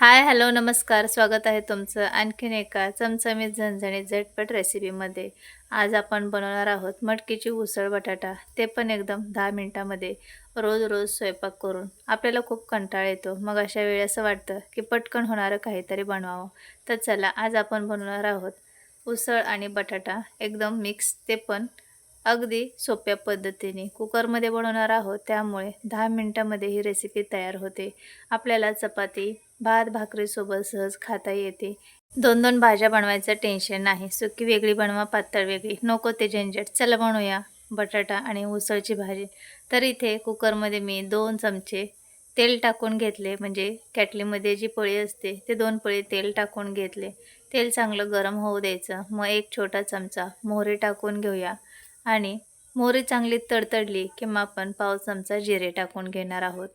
Hi hello नमस्कार. स्वागत आहे तुमचं आणखीन एका चमचमीत झणझणीत झटपट रेसिपीमध्ये. आज आपण बनवणार आहोत मटकीची उसळ बटाटा. ते पण एकदम दहा मिनटामध्ये रोज रोज स्वयंपाक करून आपल्याला खूप कंटाळा येतो. मग अशा वेळी असं वाटतं की पटकन होणारं काहीतरी बनवावं. तर चला आज आपण बनवणार आहोत उसळ आणि बटाटा. एकदम मिक्स ते पण अगदी सोप्या पद्धतीने कुकरमध्ये बनवणार आहोत. त्यामुळे दहा मिनटामध्ये ही रेसिपी तयार होते. आपल्याला चपाती भात भाकरीसोबत सहज खाता येते. दोन दोन भाज्या बनवायचं टेन्शन नाही. सुकी वेगळी बनवा पातळ वेगळी. नको ते झंझट. चला बनवूया बटाटा आणि उसळची भाजी. तर इथे कुकरमध्ये मी दोन चमचे तेल टाकून घेतले. म्हणजे कॅटलीमध्ये जी पळी असते ते दोन पळी तेल टाकून घेतले. तेल चांगलं गरम होऊ द्यायचं. मग एक छोटा चमचा मोहरी टाकून घेऊया. आणि मोहरी चांगली तडतडली की मग आपण पाव चमचा जिरे टाकून घेणार आहोत.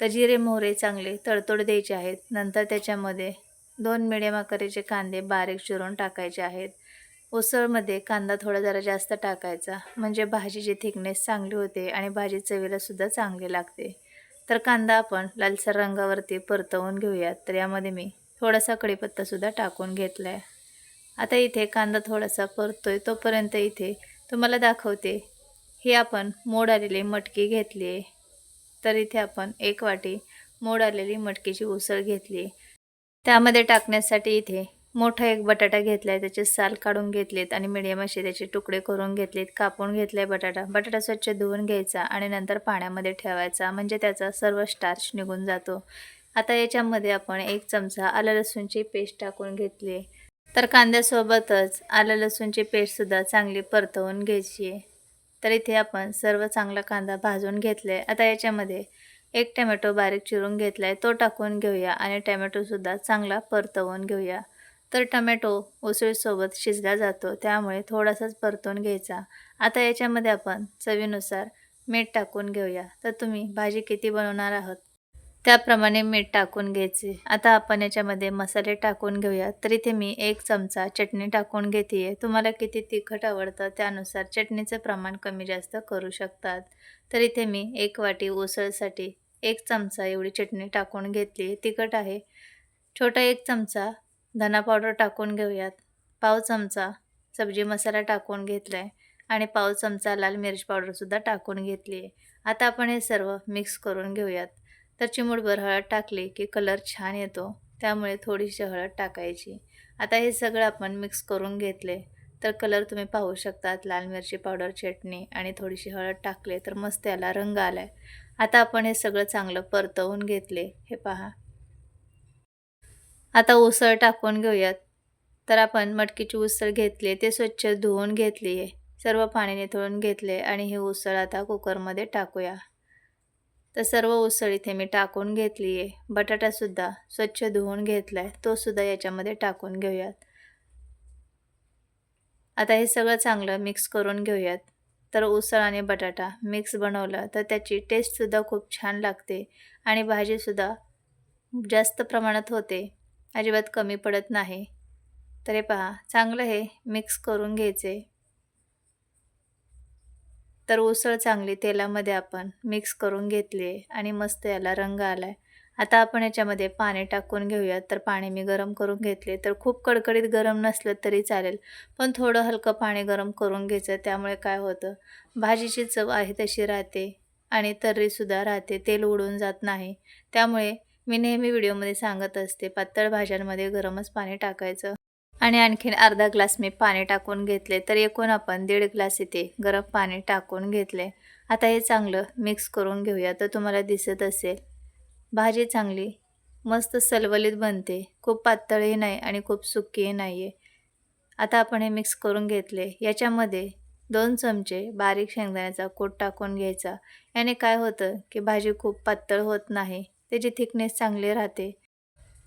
तर जिरे मोहरे चांगले तडतोड द्यायचे आहेत. नंतर त्याच्यामध्ये दोन मिडियम आकाराचे कांदे बारीक चिरून टाकायचे आहेत. उसळमध्ये कांदा थोडा जरा जास्त टाकायचा. म्हणजे भाजीची थिकनेस चांगली होते आणि भाजी चवीलासुद्धा चांगली लागते. तर कांदा आपण लालसर रंगावरती परतवून घेऊयात. तर यामध्ये मी थोडासा कढीपत्तासुद्धा टाकून घेतला आहे आता इथे कांदा थोडासा परतोय. तोपर्यंत इथे तुम्हाला दाखवते. ही आपण मोड आलेली मटकी घेतली. आहे तर इथे आपण एक वाटी मोड आलेली मटकीची उसळ घेतली. त्यामध्ये टाकण्यासाठी इथे मोठा एक बटाटा घेतला आहे त्याचे साल काढून घेतलेत आणि मिडियम असे त्याचे तुकडे करून घेतलेत. कापून घेतले बटाटा. बटाटा स्वच्छ धुवून घ्यायचा आणि नंतर पाण्यामध्ये ठेवायचा. म्हणजे त्याचा सर्व स्टार्च निघून जातो. आता याच्यामध्ये आपण एक चमचा आलं लसूणची पेस्ट टाकून घेतली. तर कांद्यासोबतच आलं लसूणची पेस्टसुद्धा चांगली परतवून घ्यायची आहे. तर इथे आपण सर्व चांगला कांदा भाजून घेतला आहे आता याच्यामध्ये एक टमॅटो बारीक चिरून घेतला आहे तो टाकून घेऊया आणि टमॅटोसुद्धा चांगला परतवून घेऊया. तर टमॅटो उसळीसोबत शिजला जातो त्यामुळे थोडासाच परतून घ्यायचा. आता याच्यामध्ये आपण चवीनुसार मीठ टाकून घेऊया. तर तुम्ही भाजी किती बनवणार आहात त्याप्रमाणे मीठ टाकून घ्यायचे. आता आपण याच्यामध्ये मसाले टाकून घेऊया. तर इथे मी एक चमचा चटणी टाकून घेते आहे तुम्हाला किती तिखट आवडतं त्यानुसार चटणीचं प्रमाण कमी जास्त करू शकतात. तर इथे मी एक वाटी उसळसाठी एक चमचा एवढी चटणी टाकून घेतली. तिखट आहे. छोटा एक चमचा धना पावडर टाकून घेऊयात. पाव चमचा सब्जी मसाला टाकून घेतला आहे आणि पाव चमचा लाल मिरची पावडरसुद्धा टाकून घेतली आहे आता आपण हे सर्व मिक्स करून घेऊयात. तर चिमूटभर हळद टाकली की कलर छान येतो. त्यामुळे थोडीशी हळद टाकायची. आता हे सगळं आपण मिक्स करून घेतले. तर कलर तुम्ही पाहू शकतात. लाल मिरची पावडर चटणी आणि थोडीशी हळद टाकले तर मस्त याला रंग आला आहे आता आपण हे सगळं चांगलं परतवून घेतले. हे पहा. आता उसळ टाकून घेऊयात. तर आपण मटकीची उसळ घेतली ते स्वच्छ धुवून घेतली आहे सर्व पाणी निथळून घेतले आणि ही उसळ आता कुकरमध्ये टाकूया. तर सर्व उसळ इथे मी टाकून घेतली आहे. बटाटासुद्धा स्वच्छ धुवून घेतला आहे तोसुद्धा याच्यामध्ये टाकून घेऊयात. आता हे सगळं चांगलं मिक्स करून घेऊयात. तर उसळ आणि बटाटा मिक्स बनवलं तर त्याची टेस्टसुद्धा खूप छान लागते आणि भाजीसुद्धा जास्त प्रमाणात होते. अजिबात कमी पडत नाही. तर हे पहा चांगलं हे मिक्स करून घ्यायचे. तर उसळ चांगली तेलामध्ये आपण मिक्स करून घेतली आहे आणि मस्त याला रंग आला आहे आता आपण याच्यामध्ये पाणी टाकून घेऊयात. तर पाणी मी गरम करून घेतले तर खूप कडकडीत गरम नसलं तरी चालेल. पण थोडं हलकं पाणी गरम करून घ्यायचं त्यामुळे काय होतं? भाजीची चव आहे तशी राहते आणि तर्रीसुद्धा राहते. तेल उडून जात नाही. त्यामुळे मी नेहमी व्हिडिओमध्ये सांगत असते पातळ भाज्यांमध्ये गरमच पाणी टाकायचं. आणि आणखीन अर्धा ग्लास मी पाणी टाकून घेतले तर एकूण आपण दीड ग्लास इथे गरम पाणी टाकून घेतले. आता हे चांगलं मिक्स करून घेऊया तर तुम्हाला दिसत असेल. भाजी चांगली मस्त सलवलीत बनते. खूप पातळही नाही आणि खूप सुकीही नाही आहे आता आपण हे मिक्स करून घेतले. याच्यामध्ये दोन चमचे बारीक शेंगदाण्याचा कोट टाकून घ्यायचा. याने काय होतं की भाजी खूप पातळ होत नाही त्याची थिकनेस चांगली राहते.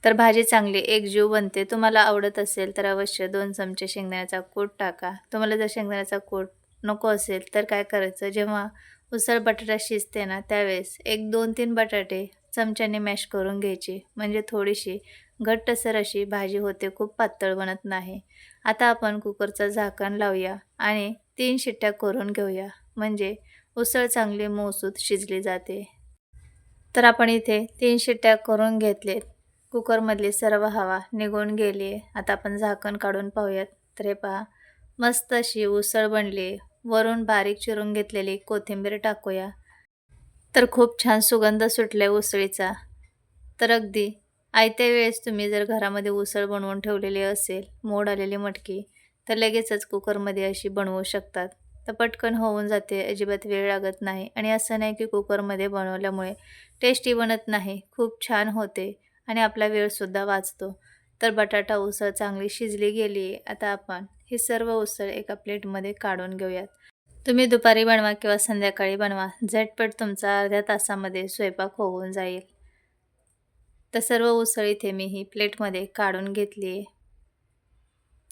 तर भाजी चांगली एकजीव बनते. तुम्हाला आवडत असेल तर अवश्य दोन चमचे शेंगदाण्याचा कूट टाका. तुम्हाला जर शेंगदाण्याचा कूट नको असेल तर काय करायचं? जेव्हा उसळ बटाटा शिजते ना त्यावेळेस एक दोन तीन बटाटे चमच्याने मॅश करून घ्यायची. म्हणजे थोडीशी घट्टसर अशी भाजी होते खूप पातळ बनत नाही. आता आपण कुकरचं झाकण लावूया आणि तीन शिट्ट्या करून घेऊया. म्हणजे उसळ चांगली मौसूत शिजली जाते. तर आपण इथे तीन शिट्ट्या करून घेतलेत. कुकरमधली सर्व हवा निघून गेली. आहे आता आपण झाकण काढून पाहूयात. तर हे पहा मस्त अशी उसळ बनली. वरून बारीक चिरून घेतलेली कोथिंबीर टाकूया. तर खूप छान सुगंध सुटलाय उसळीचा. तर अगदी आयत्या वेळेस तुम्ही जर घरामध्ये उसळ बनवून ठेवलेली असेल मोड आलेली मटकी तर लगेचच कुकरमध्ये अशी बनवू शकतात. तर पटकन होऊन जाते अजिबात वेळ लागत नाही. आणि असं नाही की कुकरमध्ये बनवल्यामुळे टेस्टी बनत नाही. खूप छान होते. आणि आपला वेळसुद्धा वाचतो. तर बटाटा उसळ चांगली शिजली गेली आता आपण ही सर्व उसळ एका प्लेटमध्ये काढून घेऊयात. तुम्ही दुपारी बनवा किंवा संध्याकाळी बनवा. झटपट तुमचा अर्ध्या तासामध्ये स्वयंपाक होऊन जाईल. तर सर्व उसळ इथे मी ही प्लेटमध्ये काढून घेतली आहे.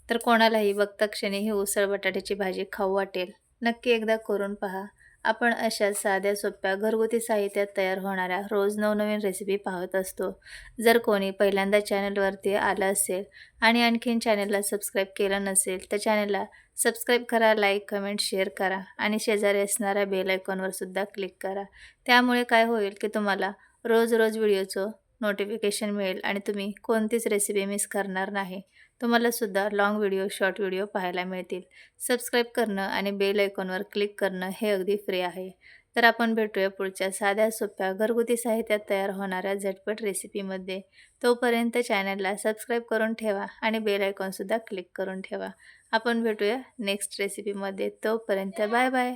तर कोणालाही बघता क्षणी ही उसळ बटाट्याची भाजी खाऊ वाटेल. नक्की एकदा करून पहा. आपण अशा साध्या सोप्या घरगुती साहित्यात तयार होणाऱ्या रोज नवनवीन रेसिपी पाहत असतो. जर कोणी पहिल्यांदा चॅनलवरती आलं असेल आणि आणखीन चॅनलला सबस्क्राईब केलं नसेल तर चॅनलला सबस्क्राईब करा लाईक कमेंट शेअर करा आणि शेजारी असणाऱ्या बेल आयकॉनवर सुद्धा क्लिक करा. त्यामुळे काय होईल की तुम्हाला रोज रोज व्हिडिओचं नोटिफिकेशन मिळेल आणि तुम्ही कोणतीच रेसिपी मिस करणार नाही. तुम्हालासुद्धा लाँग व्हिडिओ शॉर्ट व्हिडिओ पाहायला मिळतील. सबस्क्राईब करणं आणि बेल आयकॉनवर क्लिक करणं हे अगदी फ्री आहे. तर आपण भेटूया पुढच्या साध्या सोप्या घरगुती साहित्यात तयार होणाऱ्या झटपट रेसिपीमध्ये तोपर्यंत चॅनलला सबस्क्राईब करून ठेवा आणि बेल आयकॉनसुद्धा क्लिक करून ठेवा. आपण भेटूया नेक्स्ट रेसिपीमध्ये तोपर्यंत बाय बाय